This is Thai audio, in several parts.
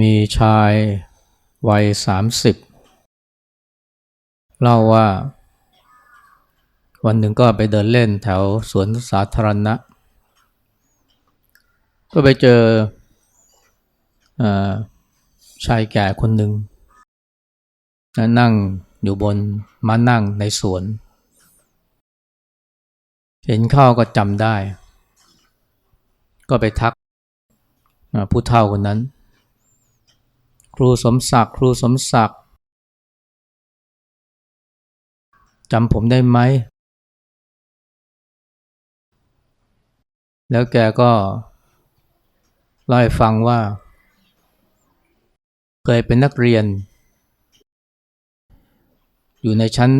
มีชายวัยสามสิบเล่าว่า วันหนึ่งก็ไปเดินเล่นแถวสวนสาธารณะ ก็ไปเจออชายแก่คนหนึ่งนั่งอยู่บนม้านั่งในสวน เห็นเข้าก็จำได้ ก็ไปทักผู้เฒ่าคนนั้น ครูสมศักดิ์ครูสมศักดิ์จำผมได้ไหม แล้วแกก็เล่าให้ฟังว่า เคยเป็นนักเรียน อยู่ในชั้น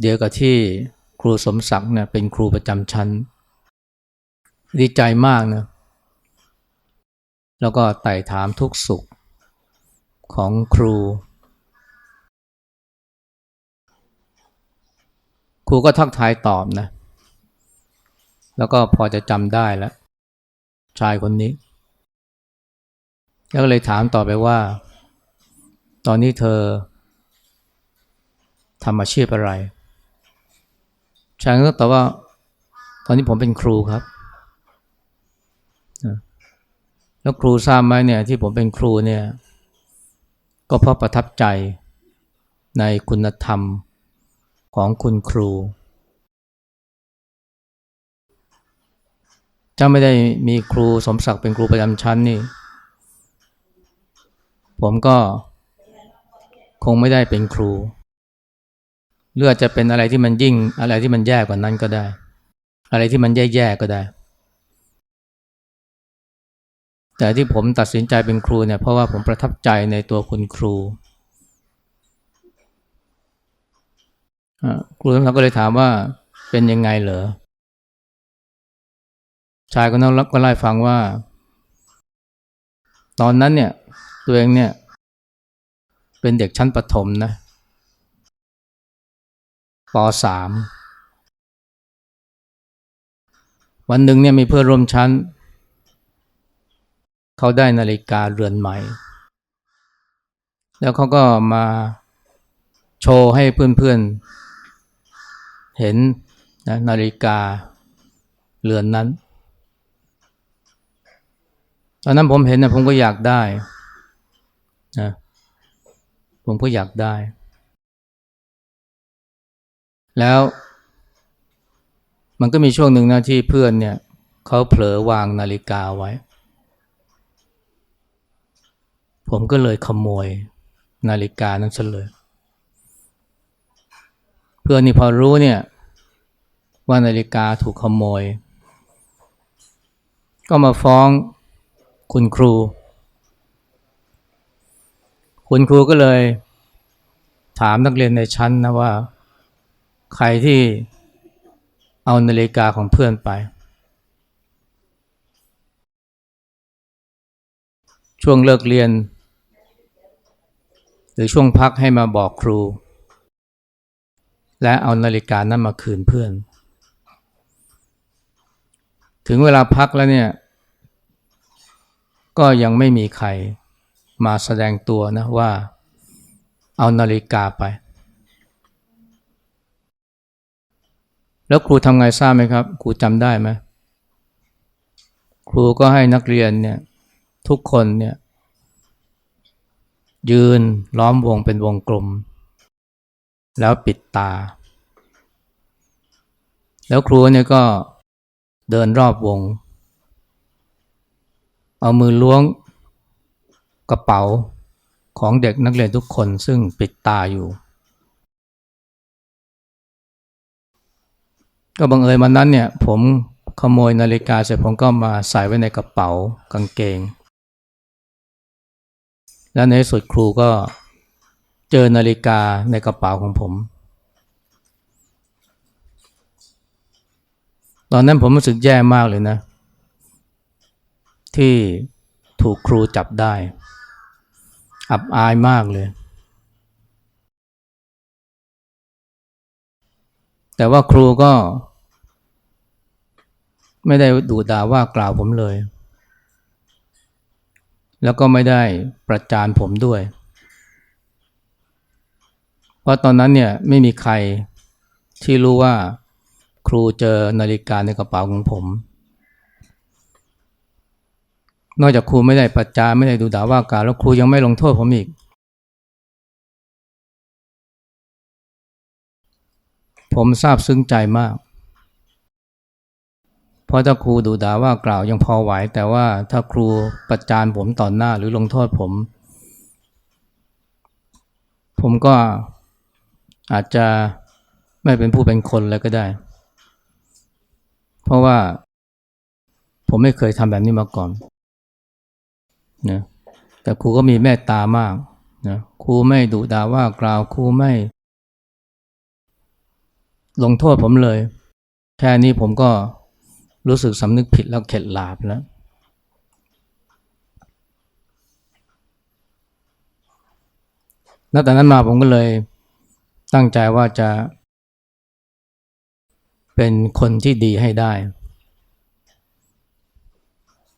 เดียวกับที่ครูสมศักดิ์เนี่ยเป็นครูประจำชั้น ดีใจมากนะแล้วก็ไต่ถามทุกสุข ของครู ครูก็ทักทายตอบนะ แล้วก็พอจะจำได้แล้วชายคนนี้ แล้วก็เลยถามต่อไปว่า ตอนนี้เธอทำอาชีพอะไร ชายก็ตอบว่า ตอนนี้ผมเป็นครูครับ แล้วครูทราบไหมเนี่ยที่ผมเป็นครูเนี่ย ก็เพราะประทับใจในคุณธรรมของคุณครู ถ้าไม่ได้มีครูสมศักดิ์เป็นครูประจำชั้นนี่ ผมก็คงไม่ได้เป็นครูหรืออาจจะเป็นอะไรที่มันยิ่งอะไรที่มันแย่กว่านั้นก็ได้ อะไรที่มันแย่ๆก็ได้ แต่ที่ผมตัดสินใจเป็นครูเนี่ยเพราะว่าผมประทับใจในตัวคุณครูครูทั้งสองก็เลยถามว่าเป็นยังไงเหรอชายก็นั่งก็ไล่ฟังว่า ตอนนั้นเนี่ย ตัวเองเนี่ย เป็นเด็กชั้นประถมนะปสามวันหนึ่งเนี่ยมีเพื่อนร่วมชั้น เขาได้นาฬิกาเรือนใหม่ แล้วเขาก็มาโชว์ให้เพื่อนๆ เห็นนะนาฬิกาเรือนนั้น ตอนนั้นผมเห็นนะผมก็อยากได้นะผมก็อยากได้ แล้ว มันก็มีช่วงหนึ่งนะที่เพื่อนเนี่ยเขาเผลอวางนาฬิกาไว้ ผมก็เลยขโมยนาฬิกานั้นซะเลย เพื่อนนี่พอรู้เนี่ยว่านาฬิกาถูกขโมย ก็มาฟ้องคุณครู คุณครูก็เลยถามนักเรียนในชั้นนะว่า ใครที่เอานาฬิกาของเพื่อนไป ช่วงเลิกเรียน หรือช่วงพักให้มาบอกครู และเอานาฬิกานั้นมาคืนเพื่อน ถึงเวลาพักแล้วเนี่ย ก็ยังไม่มีใครมาแสดงตัวนะว่าเอานาฬิกาไป แล้วครูทำไงทราบไหมครับ ครูจำได้ไหมครูก็ให้นักเรียนเนี่ยทุกคนเนี่ย ยืนล้อมวงเป็นวงกลม แล้วปิดตา แล้วครูเนี่ยก็เดินรอบวง เอามือล้วงกระเป๋าของเด็กนักเรียนทุกคนซึ่งปิดตาอยู่ ก็บังเอิญวันนั้นเนี่ยผมขโมยนาฬิกาเสร็จผมก็มาใส่ไว้ในกระเป๋ากางเกง แล้วในสุดครูก็เจอนาฬิกาในกระเป๋าของผม ตอนนั้นผมรู้สึกแย่มากเลยนะ ที่ถูกครูจับได้ อับอายมากเลย แต่ว่าครูก็ ไม่ได้ดูด่าว่ากล่าวผมเลย แล้วก็ไม่ได้ประจานผมด้วย เพราะตอนนั้นเนี่ยไม่มีใครที่รู้ว่าครูเจอนาฬิกาในกระเป๋าของผม นอกจากครูไม่ได้ประจานไม่ได้ดูด่าว่ากาวแล้วครูยังไม่ลงโทษผมอีก ผมซาบซึ้งใจมาก ราะถ้าครูดูด่าว่ากล่าวยังพอไหว แต่ว่าถ้าครูประจานผมต่อหน้าหรือลงโทษผม ผมก็อาจจะไม่เป็นผู้เป็นคนเลยก็ได้ เพราะว่าผมไม่เคยทำแบบนี้มาก่อนนะแต่ครูก็มีเมตตามากนะครูไม่ดุด่าว่ากล่าวครูไม่ ลงโทษผมเลย แค่นี้ผมก็ รู้สึกสำนึกผิดแล้วเข็ดหลาบแล้วนับแต่นั้นมาผมก็เลยตั้งใจว่าจะ เป็นคนที่ดีให้ได้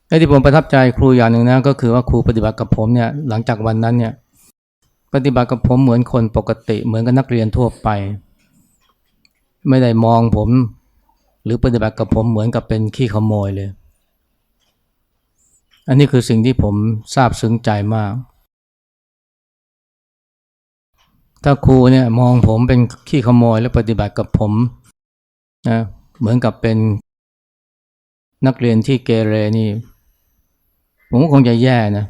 ไอ้ที่ผมประทับใจครูอย่างหนึ่งนะก็คือว่าครูปฏิบัติกับผมเนี่ยหลังจากวันนั้นเนี่ยปฏิบัติกับผมเหมือนคนปกติเหมือนกับนักเรียนทั่วไป ไม่ได้มองผม หรือปฏิบัติกับผมเหมือนกับเป็นขี้ขโมยเลย อันนี้คือสิ่งที่ผมซาบซึ้งใจมาก ถ้าครูเนี่ยมองผมเป็นขี้ขโมยและปฏิบัติกับผมนะเหมือนกับเป็นนักเรียนที่เกเรนี่ ผมก็คงจะแย่นะ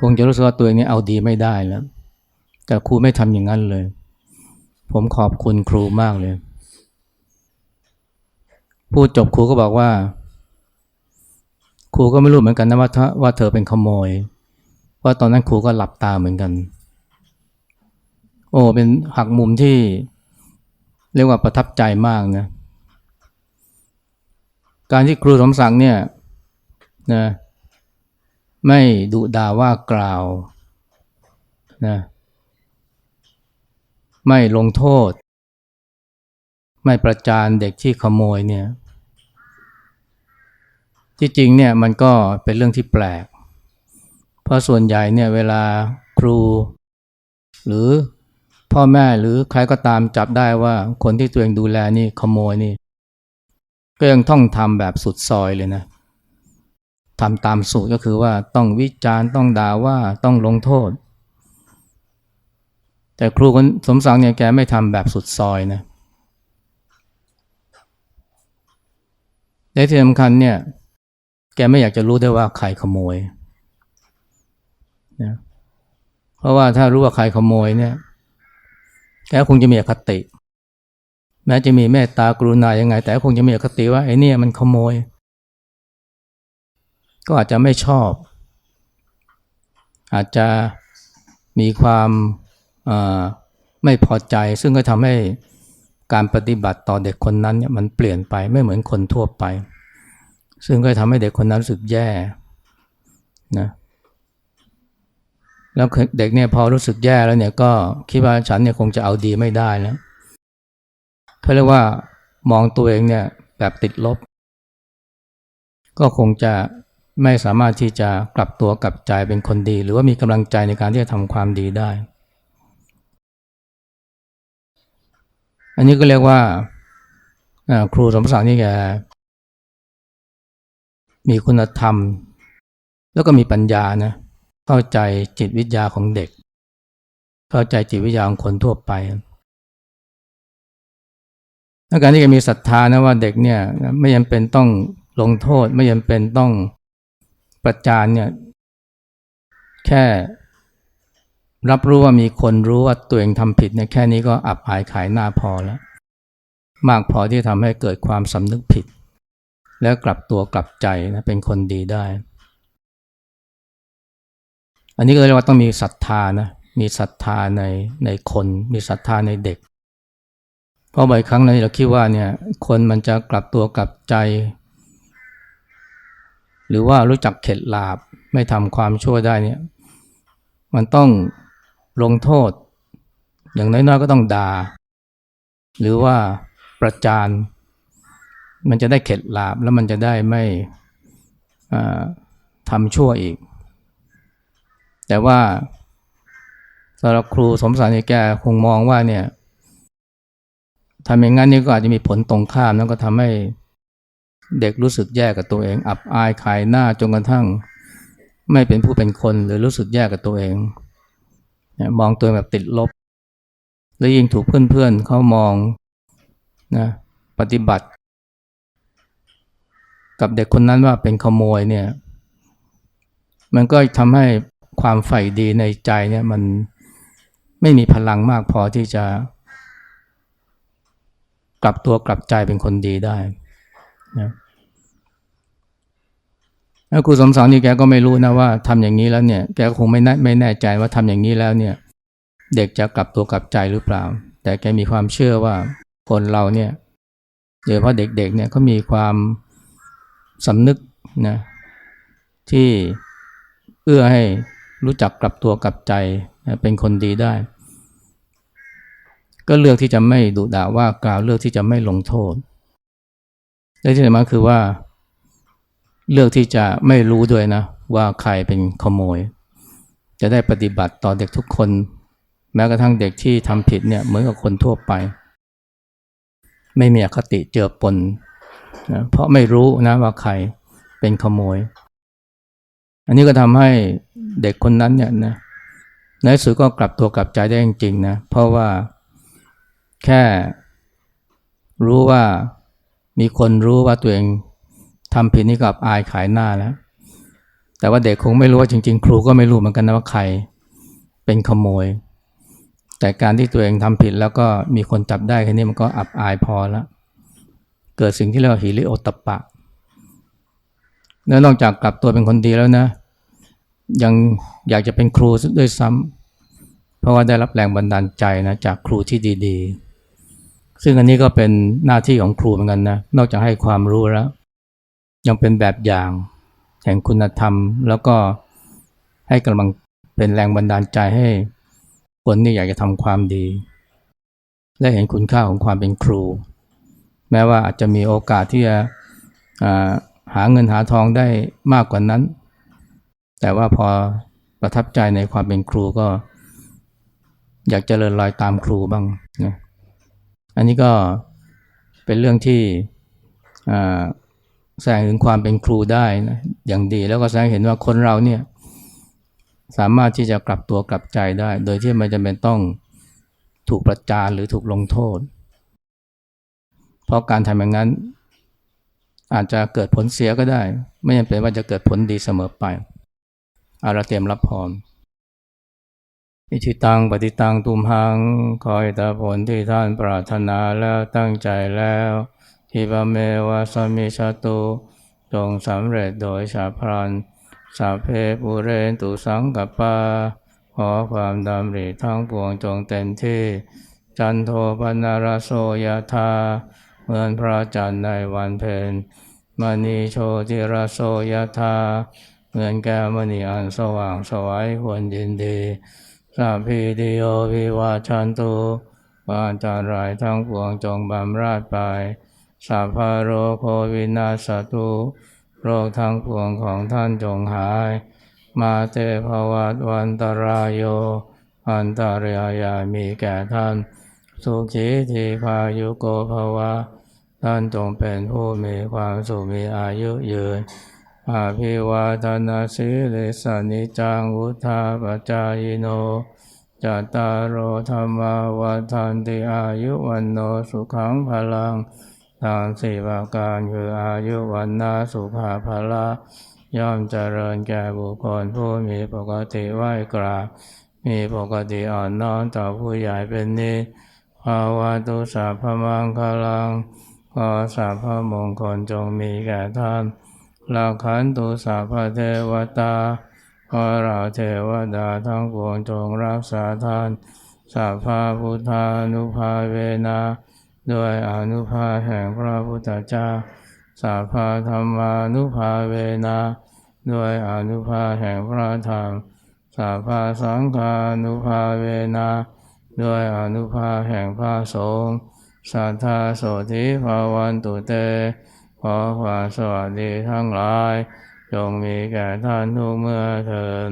คงจะรู้สึกว่าตัวเองนี่เอาดีไม่ได้แล้ว แต่ครูไม่ทำอย่างนั้นเลย ผมขอบคุณครูมากเลย พูดจบครูก็บอกว่า ครูก็ไม่รู้เหมือนกันนะว่าว่าเธอเป็นขโมยเพราตอนนั้นครูก็หลับตาเหมือนกัน โอ้เป็นหักมุมที่เรียกว่าประทับใจมากนะ การที่ครูสมศักดิ์เนี่ยนะไม่ดุด่าว่ากล่าวนะไม่ลงโทษ ไม่ประจานเด็กที่ขโมยเนี่ย ที่จริงเนี่ยมันก็เป็นเรื่องที่แปลก เพราะส่วนใหญ่เนี่ยเวลาครู หรือพ่อแม่หรือใครก็ตามจับได้ว่าคนที่ตัวเองดูแลนี่ขโมยนี่ ก็ยังต้องทำแบบสุดซอยเลยนะทำตามสูตรก็คือว่าต้องวิจารณ์ต้องด่าว่าต้องลงโทษ แต่ครูคนสมศักดิ์เนี่ยแกไม่ทำแบบสุดซอยนะและที่สำคัญเนี่ย แกไม่อยากจะรู้ได้ว่าใครขโมยนะเพราะว่าถ้ารู้ว่าใครขโมยเนี่ยแกคงจะมีอคติ แม้จะมีเมตตากรุณายังไง แต่คงจะมีอคติว่าไอ้นี่มันขโมย ก็อาจจะไม่ชอบ อาจจะมีความไม่พอใจ ซึ่งก็ทำให้การปฏิบัติต่อเด็กคนนั้นเนี่ยมันเปลี่ยนไปไม่เหมือนคนทั่วไป ซึ่งก็ทำให้เด็กคนนั้นรู้สึกแย่นะแล้วเด็กเนี่ยพอรู้สึกแย่แล้วเนี่ยก็คิดว่าฉันเนี่ยคงจะเอาดีไม่ได้แล้วเขาเรียกว่ามองตัวเองเนี่ยแบบติดลบ ก็คงจะไม่สามารถที่จะกลับตัวกลับใจเป็นคนดี หรือว่ามีกำลังใจในการที่จะทำความดีได้ อันนี้ก็เรียกว่าครูสมศักดิ์นี่แก มีคุณธรรม แล้วก็มีปัญญานะเข้าใจจิตวิทยาของเด็ก เข้าใจจิตวิทยาของคนทั่วไปและการที่จะมีศรัทธานะว่าเด็กเนี่ยไม่ยังเป็นต้องลงโทษไม่ยังเป็นต้องประจานเนี่ยแค่รับรู้ว่ามีคนรู้ว่าตัวเองทำผิดเนี่ยแค่นี้ก็อับอายขายหน้าพอแล้ว มากพอที่ทำให้เกิดความสำนึกผิด แล้วกลับตัวกลับใจนะเป็นคนดีได้ อันนี้ก็เรียกว่าต้องมีศรัทธานะ มีศรัทธาในในคน มีศรัทธาในเด็ก เพราะบ่อยครั้งเราคิดว่าเนี่ยคนมันจะกลับตัวกลับใจ หรือว่ารู้จักเข็ดหลาบไม่ทำความชั่วได้เนี่ย มันต้องลงโทษ อย่างน้อยๆก็ต้องด่า หรือว่าประจาน มันจะได้เข็ดหลาบแล้วมันจะได้ไม่ทำชั่วอีก แต่ว่าสำหรับครูสมศาสน์นี่แกคงมองว่าเนี่ยทำอย่างนั้นนี่ก็อาจจะมีผลตรงข้ามแล้วก็ทำให้เด็กรู้สึกแย่กับตัวเอง อับอายขายหน้าจนกระทั่ง ไม่เป็นผู้เป็นคนหรือรู้สึกแย่กับตัวเองมองตัวแบบติดลบ แล้วยิ่งถูกเพื่อนๆเขามองนะปฏิบัติ กับเด็กคนนั้นว่าเป็นขโมยเนี่ย มันก็ทำให้ความใฝ่ดีในใจเนี่ยมันไม่มีพลังมากพอที่จะกลับตัวกลับใจเป็นคนดีได้นะแล้วครูสมสอนนี่แกก็ไม่รู้นะว่าทำอย่างนี้แล้วเนี่ย แกก็คงไม่แน่ไม่แน่ใจว่าทำอย่างนี้แล้วเนี่ย เด็กจะกลับตัวกลับใจหรือเปล่า แต่แกมีความเชื่อว่าคนเราเนี่ยโดยเฉพาะเด็กๆเนี่ยเขามีความ สำนึกนะที่เอื้อให้รู้จักกลับตัวกลับใจนะเป็นคนดีได้ ก็เลือกที่จะไม่ดุด่าว่ากล่าวเลือกที่จะไม่ลงโทษและที่สำคัญคือว่า เลือกที่จะไม่รู้ด้วยนะ ว่าใครเป็นขโมย จะได้ปฏิบัติต่อเด็กทุกคน แม้กระทั่งเด็กที่ทำผิดเนี่ยเหมือนกับคนทั่วไป ไม่มีอคติเจือปน นะเพราะไม่รู้นะว่าใครเป็นขโมย อันนี้ก็ทำให้เด็กคนนั้นเนี่ยนะในสุดก็กลับตัวกลับใจได้จริงๆนะเพราะว่าแค่รู้ว่ามีคนรู้ว่าตัวเองทำผิดนี่กับอายขายหน้าแล้ว แต่ว่าเด็กคงไม่รู้ว่าจริง ๆ ครูก็ไม่รู้เหมือนกันนะว่าใครเป็นขโมย แต่การที่ตัวเองทำผิดแล้วก็มีคนจับได้แค่นี้มันก็อับอายพอแล้ว เกิดสิ่งที่เรียกว่าหิริโอตปะแล้วนอกจากกลับตัวเป็นคนดีแล้วนะ ยังอยากจะเป็นครูด้วยซ้ำเพราะว่าได้รับแรงบันดาลใจนะจากครูที่ดีๆ ซึ่งอันนี้ก็เป็นหน้าที่ของครูเหมือนกันนะ นอกจากให้ความรู้แล้ว ยังเป็นแบบอย่าง แห่งคุณธรรม แล้วก็ให้กำลังเป็นแรงบันดาลใจให้คนที่อยากจะทำความดี และเห็นคุณค่าของความเป็นครู แม้ว่าอาจจะมีโอกาสที่จะหาเงินหาทองได้มากกว่านั้น แต่ว่าพอประทับใจในความเป็นครูก็ อยากจเจริญรอยตามครูบ้างนะอันนี้ก็เป็นเรื่องที่แสดงถึงความเป็นครูได้นะอย่างดีแล้วก็แสดงเห็นว่าคนเราเนี่ยสามารถที่จะกลับตัวกลับใจได้ โดยที่ไม่จำเป็นต้องถูกประจานหรือถูกลงโทษ เพราะการทำอย่างนั้น อาจจะเกิดผลเสียก็ได้ ไม่จำเป็นว่าจะเกิดผลดีเสมอไป อาราเตรียมรับพรอิชิตังปฏิตังตุมหัง คอยตาผลที่ท่านปรารถนาแล้วตั้งใจแล้วทิบเมวะสมิชาตุจงสำเร็จโดยชาพรันสัพเพปุเรนตุสังกปาขอความดำริทั้งปวงจงเต็มที่ จันโทปนารโสยธา เหมือนพระจันทร์ในวันเพ็ญมณีโชติรโสยธาเหมือนแก้วมณีอันสว่างสวัยควรยินดีสัพพิติโยวิวาชันตุวาจารายทั้งปวงจงบำราดไปสัพพโรโควินาสตุโรคทั้งปวงของท่านจงหาย มาเตภวัตวันตรายโย อันตรายามีแก่ท่าน สุขีทีพายุโกภวะ ท่านจงเป็นผู้มีความสุขมีอายุยืน อาภิวาทนาสิริสานิจังวุธาปจายโนจัตตารโอธรรมวัฏันติอายุวันโนสุขังพลังทางสี่ประการคืออายุวันนาสุภาภละย่อมเจริญแก่บุคคลผู้มีปกติไหวกราบมีปกติอ่อนน้อมต่อผู้ใหญ่เป็นนิสภาวะตุสัพพมังคลัง ขอสัพพมงคลจงมีแก่ท่านลาขันตุสัพพเทวตาขอเราเทวดาทั้งปวงจงรักษาท่านสัพพพุทธานุภาเวนะด้วยอนุภาแห่งพระพุทธเจ้าสัพพธรรมานุภาเวนะด้วยอนุภาแห่งพระธรรมสัพพสังฆานุภาเวนะด้วยอนุภาแห่งพระสงฆ์ สัทธาโสธิภาวันตุเต ขอความสวัสดีทั้งหลายจจงมีแก่ท่านทุกเมื่อเทิน